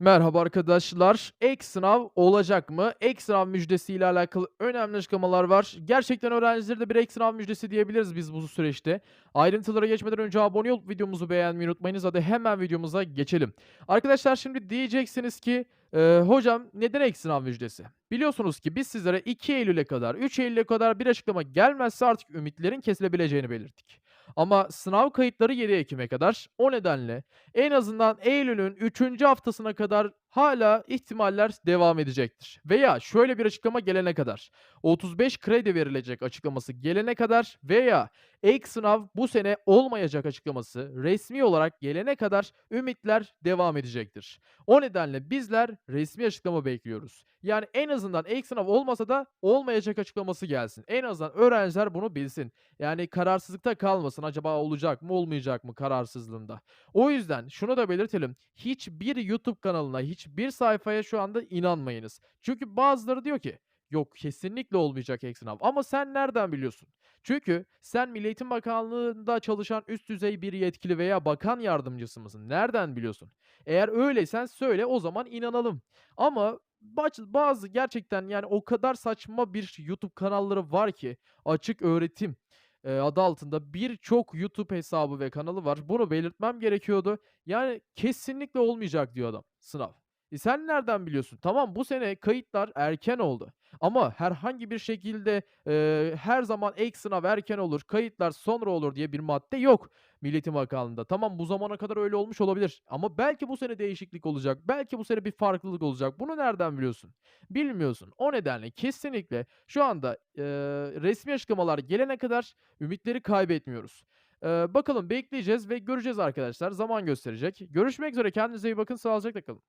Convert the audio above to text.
Merhaba arkadaşlar. Ek sınav olacak mı? Ek sınav müjdesiyle alakalı önemli açıklamalar var. Gerçekten öğrencilere de bir ek sınav müjdesi diyebiliriz biz bu süreçte. Ayrıntılara geçmeden önce abone olup videomuzu beğenmeyi unutmayınız. Hadi hemen videomuza geçelim. Arkadaşlar şimdi diyeceksiniz ki "Ee, hocam neden ek sınav müjdesi? Biliyorsunuz ki biz sizlere 2 Eylül'e kadar, 3 Eylül'e kadar bir açıklama gelmezse artık ümitlerin kesilebileceğini belirttik. Ama sınav kayıtları 7 Ekim'e kadar. O nedenle en azından Eylül'ün 3. haftasına kadar hala ihtimaller devam edecektir. Veya şöyle bir açıklama gelene kadar, 35 kredi verilecek açıklaması gelene kadar veya ek sınav bu sene olmayacak açıklaması resmi olarak gelene kadar ümitler devam edecektir. O nedenle bizler resmi açıklama bekliyoruz. Yani en azından ek sınav olmasa da olmayacak açıklaması gelsin. En azından öğrenciler bunu bilsin. Yani kararsızlıkta kalmasın. Acaba olacak mı olmayacak mı kararsızlığında. O yüzden şunu da belirtelim. Hiçbir YouTube kanalına, hiçbir sayfaya şu anda inanmayınız. Çünkü bazıları diyor ki yok kesinlikle olmayacak ek sınav. Ama sen nereden biliyorsun? Çünkü sen Milli Eğitim Bakanlığı'nda çalışan üst düzey bir yetkili veya bakan yardımcısı mısın? Nereden biliyorsun? Eğer öyleysen söyle o zaman inanalım. Ama bazı gerçekten yani o kadar saçma bir YouTube kanalları var ki açık öğretim adı altında birçok YouTube hesabı ve kanalı var. Bunu belirtmem gerekiyordu. Yani kesinlikle olmayacak diyor adam sınav. E sen nereden biliyorsun? Tamam bu sene kayıtlar erken oldu. Ama herhangi bir şekilde eee, her zaman ek sınav erken olur, kayıtlar sonra olur diye bir madde yok Milli Eğitim Bakanlığı'nda. Tamam bu zamana kadar öyle olmuş olabilir. Ama belki bu sene değişiklik olacak. Belki bu sene bir farklılık olacak. Bunu nereden biliyorsun? Bilmiyorsun. O nedenle kesinlikle şu anda eee, resmi açıklamalar gelene kadar ümitleri kaybetmiyoruz. Eee, bakalım bekleyeceğiz ve göreceğiz arkadaşlar. Zaman gösterecek. Görüşmek üzere. Kendinize iyi bakın. Sağlıcakla kalın.